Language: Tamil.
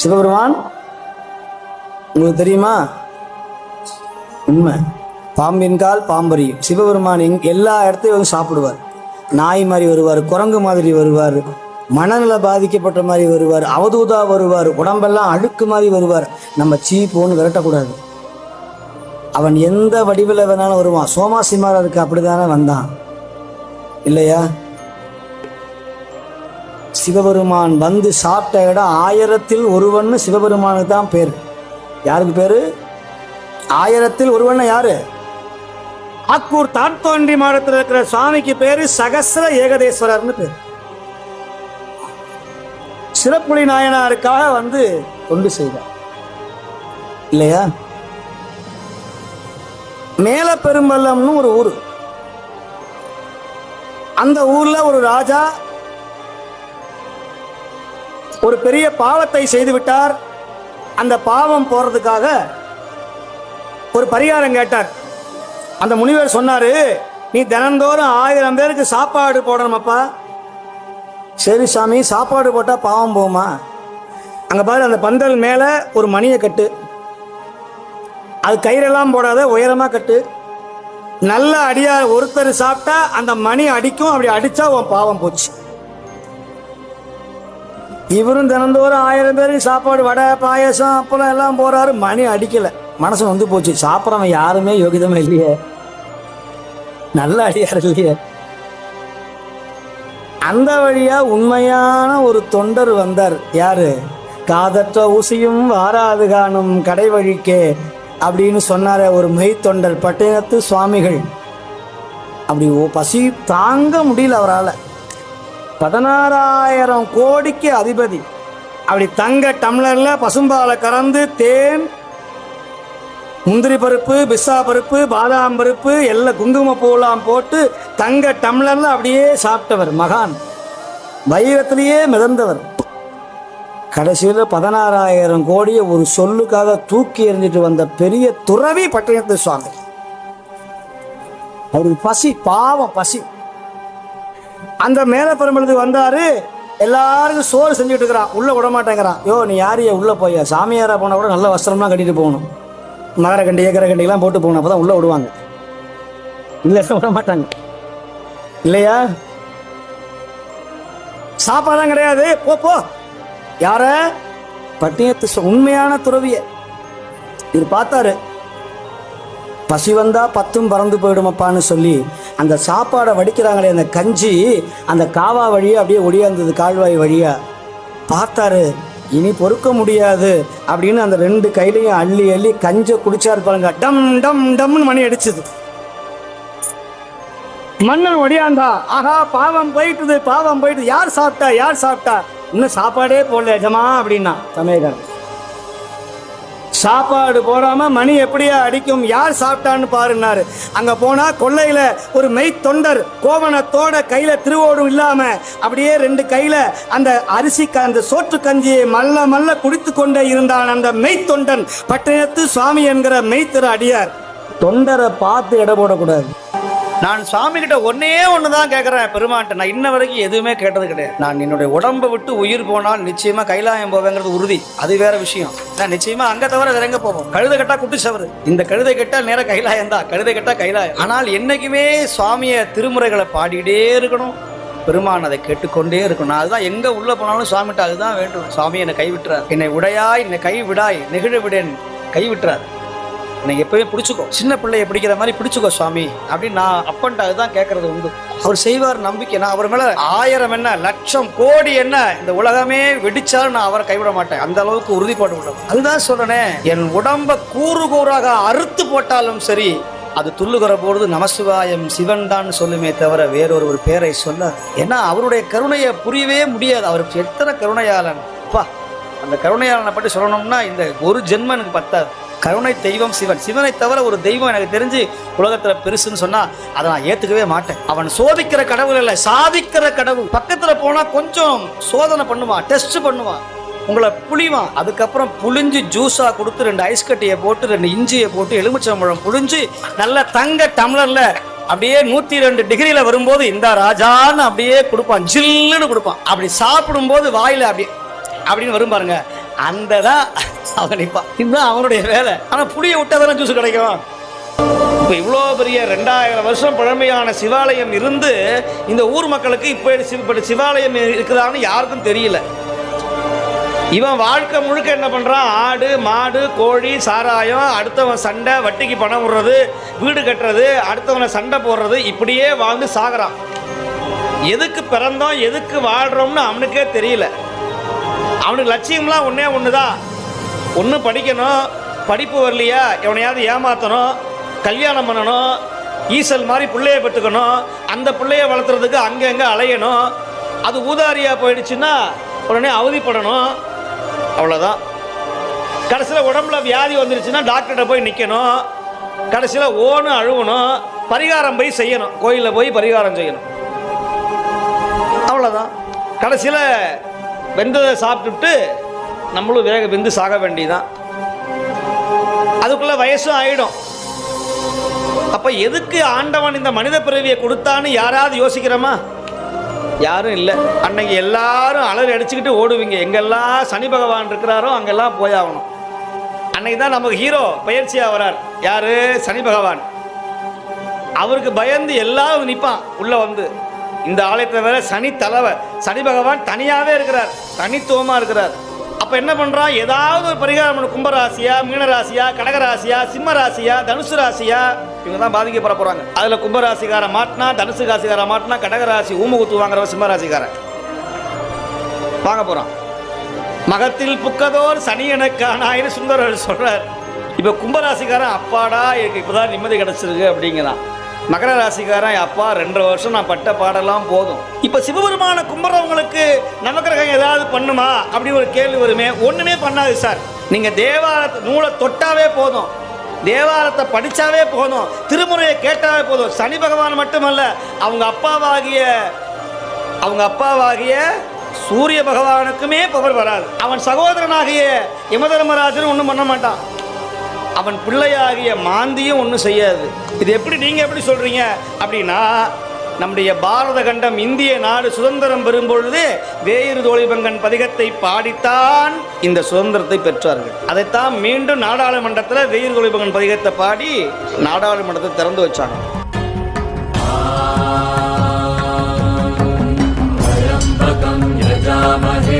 சிவபெருமான் உங்களுக்கு தெரியுமா? உண்மை. பாம்பின் கால் பாம்பரியும். சிவபெருமான் எங் எல்லா இடத்தையும் வந்து சாப்பிடுவார். நாய் மாதிரி வருவார் குரங்கு மாதிரி வருவார் மனநல பாதிக்கப்பட்ட மாதிரி வருவார் அவதூதா வருவார் உடம்பெல்லாம் அழுக்கு மாதிரி வருவார். நம்ம சீப்போன்னு விரட்டக்கூடாது. அவன் எந்த வடிவில் வேணாலும் வருவான். சோமாசிமாரருக்கு அப்படிதானே வந்தான். இல்லையா? சிவபெருமான் வந்து சாப்பிட்ட இடம் ஆயிரத்தில் ஒருவன் சிவபெருமானுக்கு தான் பேர். யாருக்கு பேரு? ஆயிரத்தில் ஒருவன் யாரு? ஆக்கூர் தாட்தோன்றி மாடத்தில் இருக்கிற சுவாமிக்கு பேரு சகசர ஏகதேஸ்வரர்னு பேர். சிறப்புலி நாயனாருக்காக வந்து தொண்டு செய்தார். இல்லையா? மேல பெரும்பள்ளம்னு ஒரு ஊர். அந்த ஊர்ல ஒரு ராஜா ஒரு பெரிய பாவத்தை செய்து விட்டார் அந்த பாவம் போறதுக்காக ஒரு பரிகாரம் கேட்டார். அந்த முனிவர் சொன்னாரு நீ தினந்தோறும் ஆயிரம் பேருக்கு சாப்பாடு போடணுமப்பா. சரி சாமி சாப்பாடு போட்டா பாவம் போகுமா? அங்க பாரு அந்த பந்தல் மேல ஒரு மணியை கட்டு. அது கயிறெல்லாம் போடாத உயரமா கட்டு. நல்ல அடியா ஒருத்தர் சாப்பிட்டா அந்த மணி அடிக்கும் அப்படி அடிச்சா உன் பாவம் போச்சு. இவரும் தினந்தோறும் ஆயிரம் பேருக்கு சாப்பாடு வடை பாயசம் அப்பளம் எல்லாம் போறாரு. மணி அடிக்கல. மனசு வந்து போச்சு. சாப்பிட்றவன் யாருமே யோகிதமே இல்லையே. நல்ல அடியார் இல்லையே. அந்த வழியா உண்மையான ஒரு தொண்டர் வந்தார். யாரு? காதற்ற ஊசியும் வாராது காணும் கடை வழிக்கே அப்படின்னு சொன்னார ஒரு மெய் தொண்டர் பட்டினத்து சுவாமிகள். அப்படி ஓ பசி தாங்க முடியல அவரால். பதினாறாயிரம் கோடிக்கு அதிபதி. அப்படி தங்க டம்ளர்ல பசும்பாலை கறந்து தேன் முந்திரி பருப்பு பிஸ்ஸா பருப்பு பாதாம் பருப்பு எல்லாம் குங்கும பூலாம் போட்டு தங்க டம்ளர்ல அப்படியே சாப்பிட்டவர் மகான். வைரத்திலேயே மிதந்தவர். கடைசியில் பதினாறாயிரம் கோடியை ஒரு சொல்லுக்காக தூக்கி எறிஞ்சிட்டு வந்த பெரிய துறவி பட்டயத்து சுவாமி. அவருக்கு பசி பாவம் பசி. அந்த மேல பெரும்பலத்துக்கு வந்தாரு எல்லாருக்கும் சோறு செஞ்சுட்டு இருக்கிறான் உள்ள விட மாட்டேங்கிறான் யோ நீ யாரையே உள்ள போய். சாமியாரா போனா கூட நல்ல வஸ்திரம்லாம் கட்டிட்டு போகணும். மகர கண்டி ஏக்கர கண்டிலாம் போட்டு போகணும். அப்பதான் உள்ள விடுவாங்க. இல்ல விட மாட்டாங்க இல்லையா? சாப்பாடுலாம் கிடையாது. போ போ. யார? பட்டியத்து உண்மையான துறவிய. இது பார்த்தாரு. பசி வந்தா பத்தும் பறந்து போயிடுமப்பான்னு சொல்லி அந்த சாப்பாடை வடிக்கிறாங்களே அந்த கஞ்சி அந்த காவா வழியாக அப்படியே ஒடியாந்தது கால்வாய் வழியாக பார்த்தாரு இனி பொறுக்க முடியாது அப்படின்னு அந்த ரெண்டு கையிலையும் அள்ளி அள்ளி கஞ்சை குடிச்சா பாருங்க. டம் டம் டம்னு மணி அடிச்சது. மன்னன் ஒடியாந்தா ஆஹா பாவம் போயிட்டுது பாவம் போயிட்டு யார் சாப்பிட்டா யார் சாப்பிட்டா? இன்னும் சாப்பாடே போடல எஜமா அப்படின்னா. சமயகன் சாப்பாடு போடாம மணி எப்படியா அடிக்கும்? யார் சாப்பிட்டான்னு பாருன்னாரு. அங்க போனா கொல்லையில ஒரு மெய் தொண்டர் கோவணத்தோட கையில திருவோடும் இல்லாம அப்படியே ரெண்டு கையில அந்த அரிசி க- அந்த சோற்று கஞ்சியை மல்ல மல்ல குடித்து கொண்டே இருந்தான் அந்த மெய் தொண்டன் பட்டணத்து சுவாமி என்கிற மெய்த்திரு அடியார். தொண்டரை பார்த்து இட போடக்கூடாது. நான் சுவாமி கிட்ட ஒன்னே ஒன்று தான் கேட்குறேன் பெருமான்ட்ட நான் இன்ன வரைக்கும் எதுவுமே கேட்டது கிடையாது. நான் என்னுடைய உடம்பை விட்டு உயிர் போனால் நிச்சயமா கைலாயம் போவேங்கிறது உறுதி. அது வேற விஷயம். நான் நிச்சயமா அங்க தவிர வேற எங்கே போவோம்? கழுதை கட்டா குட்டி சவரு இந்த கழுதை கட்டா நேர கைலாயம் தான். கழுதை கட்டா கைலாயம். ஆனால் என்னைக்குமே சுவாமிய திருமுறைகளை பாடிக்கிட்டே இருக்கணும். பெருமான் அதை கேட்டுக்கொண்டே இருக்கணும். அதுதான் எங்க உள்ள போனாலும் சுவாமிகிட்ட அதுதான் வேண்டும். சுவாமி என்னை கைவிட்டுறார். என்னை உடையாய் என்னை கை விடாய் நெகிழ விடேன் கைவிட்டுறார். எனக்கு எப்பவுமே பிடிச்சிக்கோ. சின்ன பிள்ளைய பிடிக்கிற மாதிரி பிடிச்சிக்கோ சுவாமி. அப்படின்னு நான் அப்பன்ட்டு அதுதான் கேட்கறது உண்டு. அவர் செய்வார் நம்பிக்கை. நான் அவர் மேல ஆயிரம் என்ன லட்சம் கோடி என்ன இந்த உலகமே வெடிச்சாலும் நான் அவரை கைவிட மாட்டேன். அந்த அளவுக்கு உறுதிப்பாடு உள்ளது அதுதான் சொல்றேனே என் உடம்ப கூறு கூறாக அறுத்து போட்டாலும் சரி அது துள்ளுகிற பொழுது நமசிவாயம் சிவன் தான் சொல்லுமே தவிர வேறொரு ஒரு பேரை சொல்ல ஏன்னா அவருடைய கருணையை புரியவே முடியாது. அவர் எத்தனை கருணையாளன். அப்பா அந்த கருணையாளனை பற்றி சொல்லணும்னா இந்த ஒரு ஜென்மனுக்கு பத்தாது. கருணை தெய்வம் சிவன். சிவனை தவிர ஒரு தெய்வம் எனக்கு தெரிஞ்சு உலகத்தில் பெருசுன்னு சொன்னால் அதை நான் ஏற்றுக்கவே மாட்டேன். அவன் சோதிக்கிற கடவுள் இல்லை சாதிக்கிற கடவுள். பக்கத்தில் போனால் கொஞ்சம் சோதனை பண்ணுவான் டெஸ்ட் பண்ணுவான் உங்களை புளிவான் அதுக்கப்புறம் புளிஞ்சு ஜூஸாக கொடுத்து ரெண்டு ஐஸ் கட்டியை போட்டு ரெண்டு இஞ்சியை போட்டு எலுமிச்சம்பழம் புளிஞ்சு நல்ல தங்க டம்ளரில் அப்படியே நூத்தி ரெண்டு டிகிரியில வரும்போது இந்த ராஜான்னு அப்படியே கொடுப்பான். ஜில்லுன்னு கொடுப்பான். அப்படி சாப்பிடும்போது வாயில அப்படி அப்படின்னு வரும் பாருங்க. அந்த தான் அவன் நிற்பான் இதுதான் அவனுடைய வேலை. ஆனா புளிய விட்டதான ஜூஸ் கிடைக்கும். இப்போ இவ்வளோ பெரிய ரெண்டாயிரம் வருஷம் பழமையான சிவாலயம் இருந்து இந்த ஊர் மக்களுக்கு இப்போ இப்படி சிவாலயம் இருக்குதான்னு யாருக்கும் தெரியல. இவன் வாழ்க்கை முழுக்க என்ன பண்ணுறான் ஆடு மாடு கோழி சாராயம் அடுத்தவன் சண்டை வட்டிக்கு பணம் விடுறது வீடு கட்டுறது அடுத்தவனை சண்டை போடுறது இப்படியே வாழ்ந்து சாகுறான். எதுக்கு பிறந்தோம் எதுக்கு வாழ்கிறோம்னு அவனுக்கே தெரியல. அவனுக்கு லட்சியம்லாம் ஒன்றே ஒன்று தான் ஒன்று படிக்கணும் படிப்பு வரலையா? எவனையாவது ஏமாற்றணும் கல்யாணம் பண்ணணும் ஈசல் மாதிரி பிள்ளைய பெற்றுக்கணும் அந்த பிள்ளைய வளர்த்துறதுக்கு அங்கங்கே அலையணும். அது ஊதாரியாக போயிடுச்சுன்னா உடனே அவதிப்படணும். அவ்வளோதான் கடைசியில் உடம்புல வியாதி வந்துருச்சுன்னா டாக்டர்கிட்ட போய் நிற்கணும் கடைசியில் ஓன்னு அழுவணும். பரிகாரம் போய் செய்யணும். கோயிலில் போய் பரிகாரம் செய்யணும். அவ்வளோதான் கடைசியில் வெந்ததை சாப்பிட்டுட்டு நம்மளும் வேக வெந்து சாக வேண்டியதான் அதுக்குள்ளே வயசும் ஆகிடும் அப்போ எதுக்கு ஆண்டவன் இந்த மனித பிறவியை கொடுத்தான்னு யாராவது யோசிக்கிறோமா? யாரும் இல்லை. அன்னைக்கு எல்லாரும் அலறி அடிச்சுக்கிட்டு ஓடுவீங்க. எங்கெல்லாம் சனி பகவான் இருக்கிறாரோ அங்கெல்லாம் போயாகணும் அன்னைக்கு தான் நமக்கு ஹீரோ பயிற்சியாக வரார். யார்? சனி பகவான். அவருக்கு பயந்து எல்லாரும் நிற்பான் உள்ளே வந்து. இந்த ஆலயத்தில் வேற சனி தலைவர். சனி பகவான் தனியாகவே இருக்கிறார். தனித்துவமாக இருக்கிறார். அப்போ என்ன பண்ணுறான் ஏதாவது ஒரு பரிகாரம் பண்ணு. கும்பராசியா மீனராசியா கடகராசியா சிம்ம ராசியா தனுசு ராசியா? இவங்க தான் பாதிக்கப்பட போகிறாங்க அதில் கும்பராசிக்காரன் மாட்டினா தனுசு ராசிக்காரன் மாட்டினா கடகராசி ஊம குத்து வாங்குறவன் சிம்ம ராசிக்காரன். வாங்க போகிறான் மகத்தில் புக்கதோர் சனி எனக்கானாயின்னு சுந்தரர் சொல்றார். இப்போ கும்பராசிக்காரன் அப்பாடா எனக்கு இப்போதான் நிம்மதி கிடைச்சிருக்கு அப்படிங்கிறான். மகர ராசிக்காரன் அப்பா ரெண்டரை வருஷம் நான் பட்ட பாடெல்லாம் போதும். இப்போ சிவபெருமான கும்புறவங்களுக்கு நவக்கிரகம் ஏதாவது பண்ணுமா? அப்படி ஒரு கேள்வி வருமே. ஒண்ணுமே பண்ணாது சார். நீங்க தேவாலயத்தை நூலை தொட்டாவே போதும். தேவாரத்தை படிச்சாவே போதும். திருமுறையை கேட்டாவே போதும். சனி பகவான் மட்டுமல்ல அவங்க அப்பாவாகிய அவங்க அப்பாவாகிய சூரிய பகவானுக்குமே பவர் வராது. அவன் சகோதரனாகிய யமதர்மராஜன் ஒன்றும் பண்ண மாட்டான். அவன் பிள்ளையாகிய மாந்தியும் ஒன்றும் செய்யாது. இது எப்படி நீங்கள் எப்படி சொல்கிறீங்க அப்படின்னா நம்முடைய பாரத கண்டம் இந்திய நாடு சுதந்திரம் பெறும் பொழுது வேயிறு தோழிபங்கன் பதிகத்தை பாடித்தான் இந்த சுதந்திரத்தை பெற்றார்கள். அதைத்தான் மீண்டும் நாடாளுமன்றத்தில் வேயிறு தோழிபங்கன் பதிகத்தை பாடி நாடாளுமன்றத்தை திறந்து வச்சாங்க. ஜாமகே